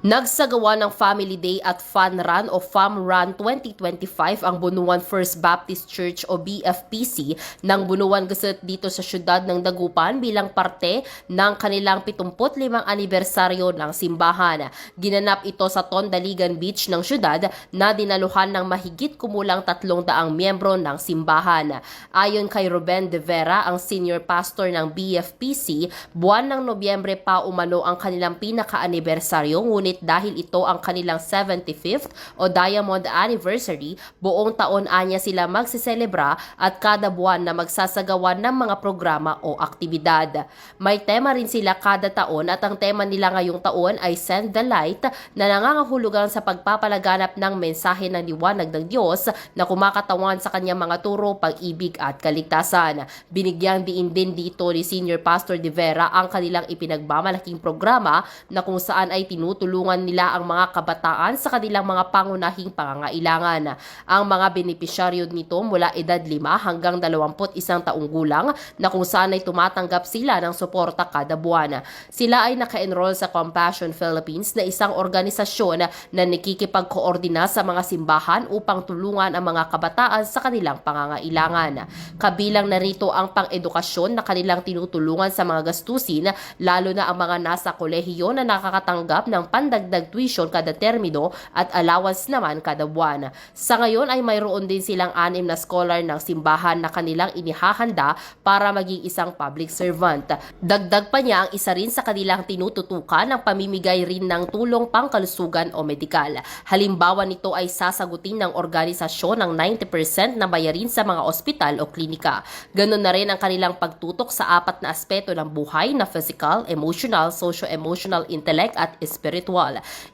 Nagsagawa ng Family Day at Fun Run o Fam Run 2025 ang Bunuan First Baptist Church o BFPC ng Bunuan Gazette dito sa siyudad ng Dagupan bilang parte ng kanilang 75 anibersaryo ng simbahan. Ginanap ito sa Tondaligan Beach ng siyudad na dinaluhan ng mahigit kumulang 300 miyembro ng simbahan. Ayon kay Ruben De Vera, ang senior pastor ng BFPC, buwan ng Nobyembre pa umano ang kanilang pinaka-anibersaryo ngunit dahil ito ang kanilang 75th o Diamond Anniversary, buong taon anya sila magsiselebra at kada buwan na magsasagawa ng mga programa o aktibidad. May tema rin sila kada taon at ang tema nila ngayong taon ay Send the Light na nangangahulugan sa pagpapalaganap ng mensahe ng liwanag ng Diyos na kumakatawan sa kanyang mga turo, pag-ibig at kaligtasan. Binigyang diin din dito ni Senior Pastor De Vera ang kanilang ipinagmamalaking programa na kung saan ay tinutulungan nila ang mga kabataan sa kanilang mga pangunahing pangangailangan. Ang mga benepisyaryo nito mula edad 5 hanggang 21 taong gulang na kung saan ay tumatanggap sila ng suporta kada buwan. Sila ay naka-enroll sa Compassion Philippines na isang organisasyon na nakikipag-koordina sa mga simbahan upang tulungan ang mga kabataan sa kanilang pangangailangan. Kabilang na rito ang pang-edukasyon na kanilang tinutulungan sa mga gastusin lalo na ang mga nasa kolehiyo na nakakatanggap ng pandagdag tuition kada termino at allowance naman kada buwan. Sa ngayon ay mayroon din silang anim na scholar ng simbahan na kanilang inihahanda para maging isang public servant. Dagdag pa niya ang isa rin sa kanilang tinututukan ng pamimigay rin ng tulong pangkalusugan o medikal. Halimbawa nito ay sasagutin ng organisasyon ng 90% na bayarin sa mga ospital o klinika. Ganon na rin ang kanilang pagtutok sa apat na aspeto ng buhay na physical, emotional, socio-emotional, intellect at spiritual.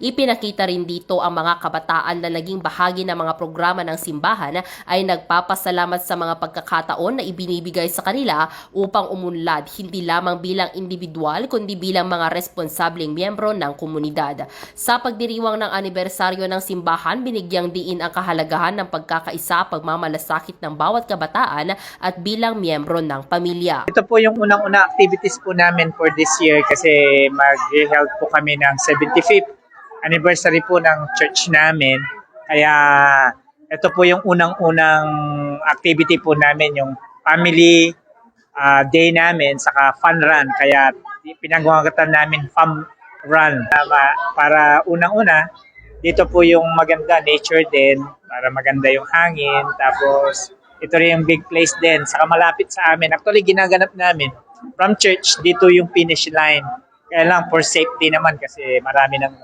Ipinakita rin dito ang mga kabataan na naging bahagi ng mga programa ng simbahan ay nagpapasalamat sa mga pagkakataon na ibinibigay sa kanila upang umunlad hindi lamang bilang individual kundi bilang mga responsableng miyembro ng komunidad. Sa pagdiriwang ng anibersaryo ng simbahan, binigyang diin ang kahalagahan ng pagkakaisa pagmamalasakit ng bawat kabataan at bilang miyembro ng pamilya. Ito po yung unang-una activities po namin for this year kasi mag-help po kami ng 75th anniversary po ng church namin. Kaya ito po yung unang-unang activity po namin, yung family ah, day namin, saka fun run. Kaya pinagwagatan namin fun run. Tama, para unang-una, dito po yung maganda nature din, para maganda yung hangin. Tapos ito rin yung big place din, saka malapit sa amin. Actually, ginaganap namin from church, dito yung finish line. Kaya lang, for safety naman kasi marami nang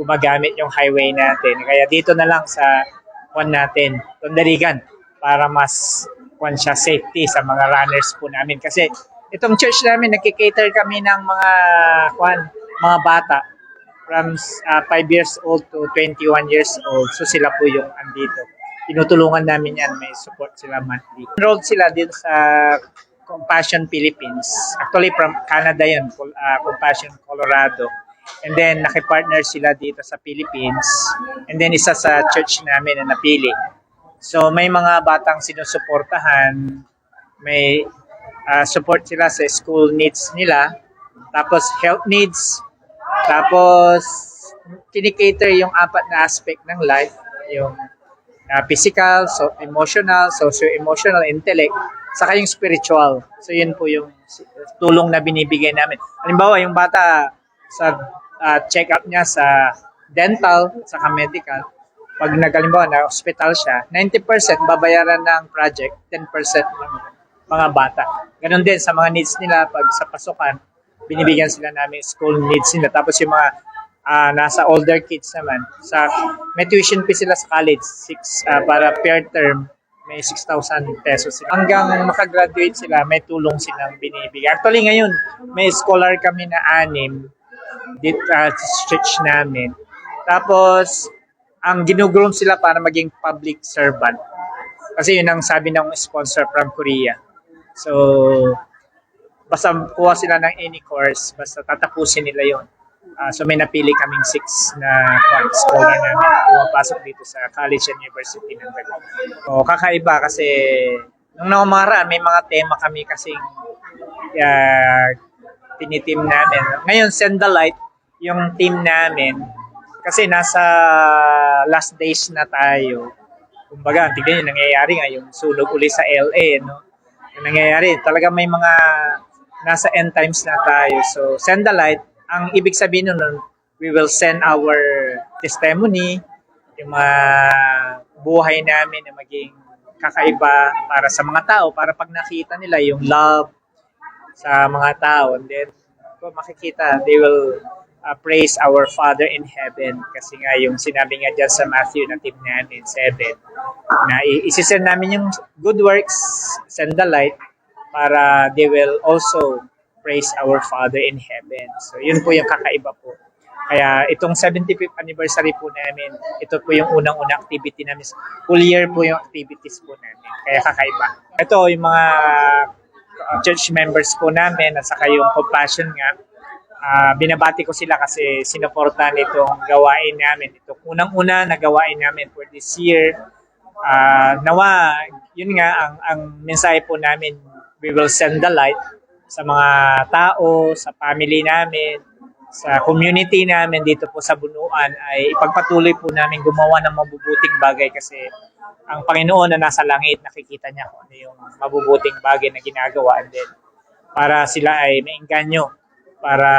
gumagamit yung highway natin. Kaya dito na lang sa one natin, Tondaligan, para mas one siya safety sa mga runners po namin. Kasi itong church namin, nakikater kami ng mga kwan, mga bata from 5 years old to 21 years old. So sila po yung andito. Tinutulungan namin yan, may support sila monthly. Enrolled sila din sa Compassion Philippines. Actually from Canada Col- ah, Compassion Colorado. And then nakipartner sila dito sa Philippines. And then isa sa church namin na napili. So may mga batang sinusuportahan, may ah, support sila sa school needs nila, tapos health needs, tapos kinikater yung apat na aspect ng life, yung ah, physical, so emotional, socio-emotional, intellect, saka yung spiritual. So yun po yung tulong na binibigay namin. Halimbawa, yung bata sa ah, check-up niya sa dental, saka medical, pag nagalimbawa na hospital siya, 90% babayaran ng project, 10% ng mga bata. Ganon din sa mga needs nila pag sa pasukan, binibigyan sila namin school needs nila. Tapos yung mga ah, nasa older kids naman, sa may tuition fee sila sa college, six, ah, para per term, may 6,000 pesos sila. Hanggang makagraduate sila, may tulong silang binibigay. Actually ngayon, may scholar kami na anim dito sa church namin. Tapos, ang ginugroom sila para maging public servant. Kasi yun ang sabi ng sponsor from Korea. So, basta kuha sila ng any course, basta tatapusin nila yon. Ah, so may napili kaming six na one, scholar namin na pumapasok dito sa College and University ng Dagupan. So, kakaiba kasi nung naumara, may mga tema kami kasing uh, tinitim namin. Ngayon, Send the Light, yung team namin, kasi nasa last days na tayo. Kumbaga, tignan nyo, nangyayari nga yung sunog uli sa LA, no? Yung nangyayari, talaga may mga nasa end times na tayo. So, send the light. Ang ibig sabihin nun, we will send our testimony, yung mga buhay namin na maging kakaiba para sa mga tao, para pag nakita nila yung love sa mga tao, and then kung makikita, they will uh, praise our Father in heaven. Kasi nga yung sinabi nga dyan sa Matthew na team namin, 7, na isisend namin yung good works, send the light, para they will also praise our Father in heaven. So yun po yung kakaiba po. Kaya itong 75th anniversary po namin, ito po yung unang-unang activity namin. Full year po yung activities po namin. Kaya kakaiba. Ito yung mga church members po namin at saka yung compassion nga. Ah, binabati ko sila kasi sinuportahan itong gawain namin. Ito unang-una na gawain namin for this year. Ah, nawa, yun nga ang ang mensahe po namin, we will send the light sa mga tao, sa family namin, sa community namin dito po sa Bunuan ay ipagpatuloy po namin gumawa ng mabubuting bagay kasi ang Panginoon na nasa langit nakikita niya kung ano yung mabubuting bagay na ginagawa and then para sila ay maingganyo para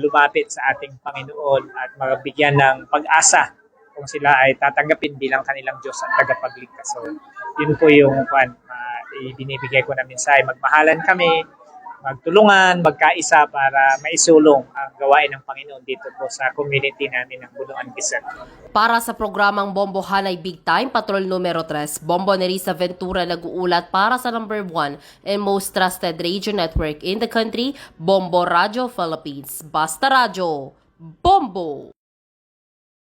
lumapit sa ating Panginoon at mabigyan ng pag-asa kung sila ay tatanggapin bilang kanilang Diyos at tagapagligtas. So, yun po yung kwan, uh, binibigay ko na mensahe. Magmahalan kami, magtulungan, magkaisa para maisulong ang gawain ng Panginoon dito po sa community namin ng Buluan Quezon. Para sa programang Bombo Hanay Big Time, Patrol numero 3, Bombo Nerissa Ventura nag-uulat para sa number 1 and most trusted radio network in the country, Bombo Radio Philippines. Basta Radio, Bombo!